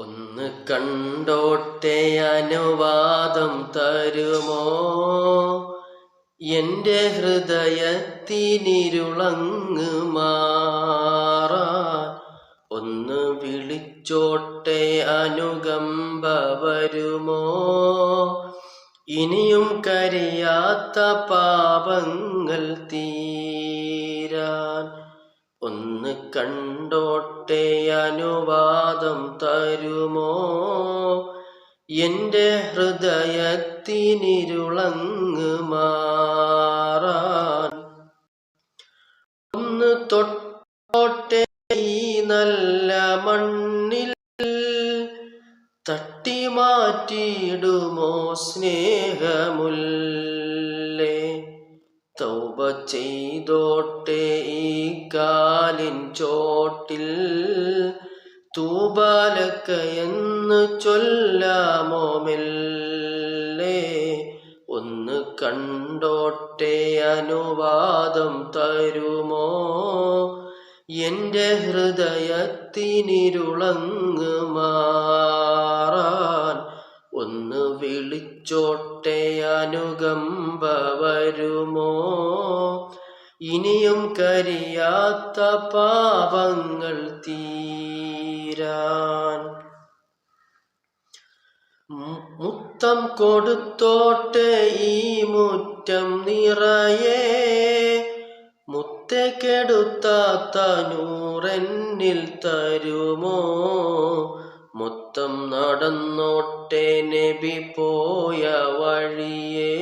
ഒന്ന് കണ്ടോട്ടെ അനുവാദം തരുമോ? എന്റെ ഹൃദയത്തിനിരുളങ്ങ് മാറാൻ ഒന്ന് വിളിച്ചോട്ടെ അനുകമ്പ വരുമോ ഇനിയും കരിയാത്ത പാപങ്ങൾ തീരാൻ ഒന്ന് കണ്ടോട്ടെ അനുവാദം തരുമോ? എന്റെ ഹൃദയത്തിനിരുളങ്ങ് മാറാൻ. ഒന്ന് തൊട്ടോട്ടെ ഈ നല്ല മണ്ണിൽ. തട്ടി മാറ്റിയിടുമോ സ്നേഹമുല്ലേ? തൗബ ചെയ്തോട്ടെ ഈ കാലിൻ ചോട്ടിൽ. തൂബാലക്കയെന്ന് ചൊല്ലാമോ മെല്ലേ? ഒന്ന് കണ്ടോട്ടെ അനുവാദം തരുമോ? എന്റെ ഹൃദയത്തിനിരുളങ്ങ് മാറാൻ ഒന്ന് വിളിച്ചോട്ടെ അനുകമ്പ വരുമോ ഇനിയും കരിയാത്ത പാപങ്ങൾ തീരാൻ. മുത്തം കൊടുത്തോട്ടെ ഈ മുറ്റം നിറയെ. മുത്തക്കെടുത്താത്ത നൂറെന്നിൽ തരുമോ? മൊത്തം നടന്നോട്ടെ നബി പോയ വഴിയേ.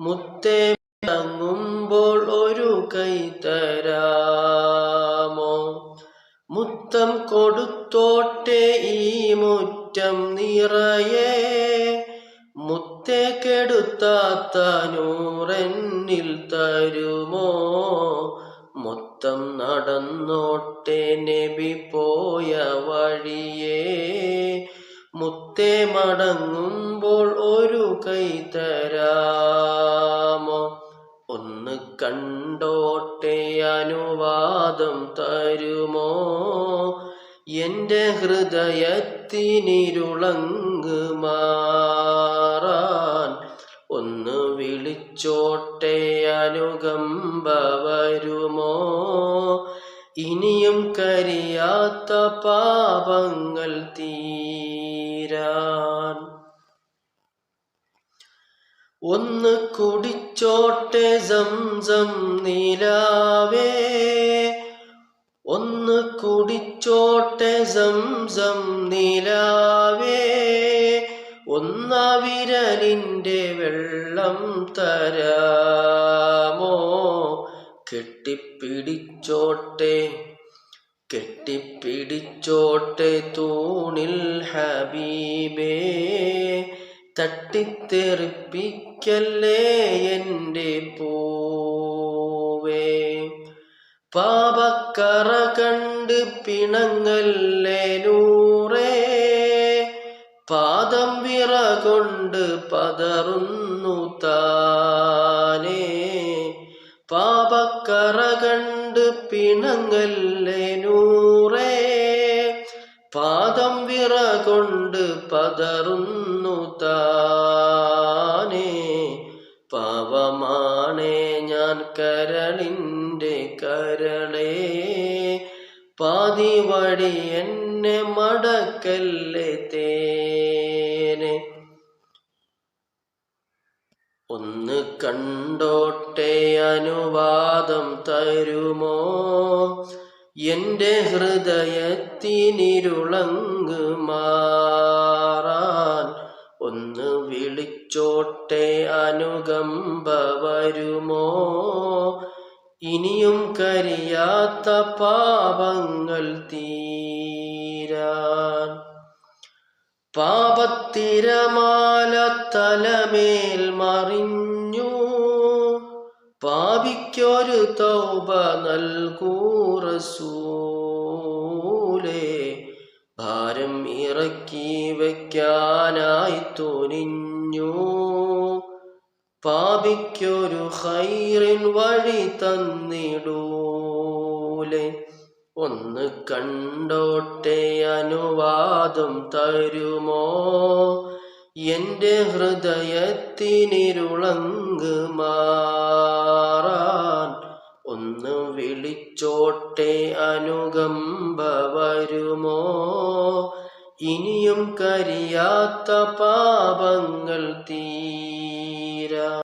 മുത്തേ തങ്ങുമ്പോൾ ഒരു കൈ തരാമോ? മുത്തം കൊടുത്തോട്ടെ ഈ മുറ്റം നിറയെ. മുത്തേ കെടുത്താത്ത നൂറെന്നിൽ തരുമോ? മൊത്തം നടന്നോട്ടെ നബി പോയ വഴിയേ. മുത്തേ മടങ്ങുമ്പോൾ ഒരു കൈ തരാമോ? ഒന്ന് കണ്ടോട്ടെ അനുവാദം തരുമോ? എന്റെ ഹൃദയത്തിനിരുളങ്ങ് മാറാൻ ഒന്ന് വിളിച്ചോട്ടെ വരുമോ ഇനിയും കരിയാത്ത പാപങ്ങൾ തീരാൻ. ഒന്ന് കുടിച്ചോട്ടെ സംസം നീലാവേ. ഒന്ന് കുടിച്ചോട്ടെ സംസം നീലാവേ. ഒന്ന വിരലിന്റെ വെള്ളം തരാമോ കെട്ടിപ്പിടിച്ചോട്ടെ കെട്ടിപ്പിടിച്ചോട്ടെ തൂണിൽ ഹബീബേ തട്ടിത്തെറിപ്പിക്കല്ലേ എന്റെ പൂവേ. പാപക്കറ കണ്ട് പിണങ്ങല്ലേ നൂറേ. പാദം വിറ കൊണ്ട് പതറുന്നു താനേ പാപക്കറ കണ്ട് പിണങ്ങല്ലേ നൂറേ? പാദം വിറ കൊണ്ട് പതറുന്നു താനേ. പാവമാണേ ഞാൻ കരളിന്റെ കരളേ. പാതി വഴി എന്നെ മടക്കല്ലേ തേനെ ഒന്ന് കണ്ടോട്ടെ അനുവാദം തരുമോ? എന്റെ ഹൃദയത്തിനിരുളങ്ങ് മാറാൻ ഒന്ന് വിളിച്ചോട്ടെ അനുകമ്പ വരുമോ? ഇനിയും കരിയാത്ത പാപങ്ങൾ തീരാൻ പാപത്തിരമാല തലമേൽ മറിഞ്ഞു. പാപിക്കൊരു തൗബ നൽകൂ റസൂലേ. ഭാരം ഇറക്കി വയ്ക്കാനായി തുനിഞ്ഞു. പാപിക്കൊരു ഹൈറിൻ വഴി തന്നിടൂലേ. ഒന്ന് കണ്ടോട്ടെ അനുവാദം തരുമോ? എന്റെ ഹൃദയത്തിനിരുളങ്ക് മാറാൻ ഒന്ന് വിളിച്ചോട്ടെ അനുകമ്പ വരുമോ? ഇനിയും കരിയാത്ത പാപങ്ങൾ തീരാ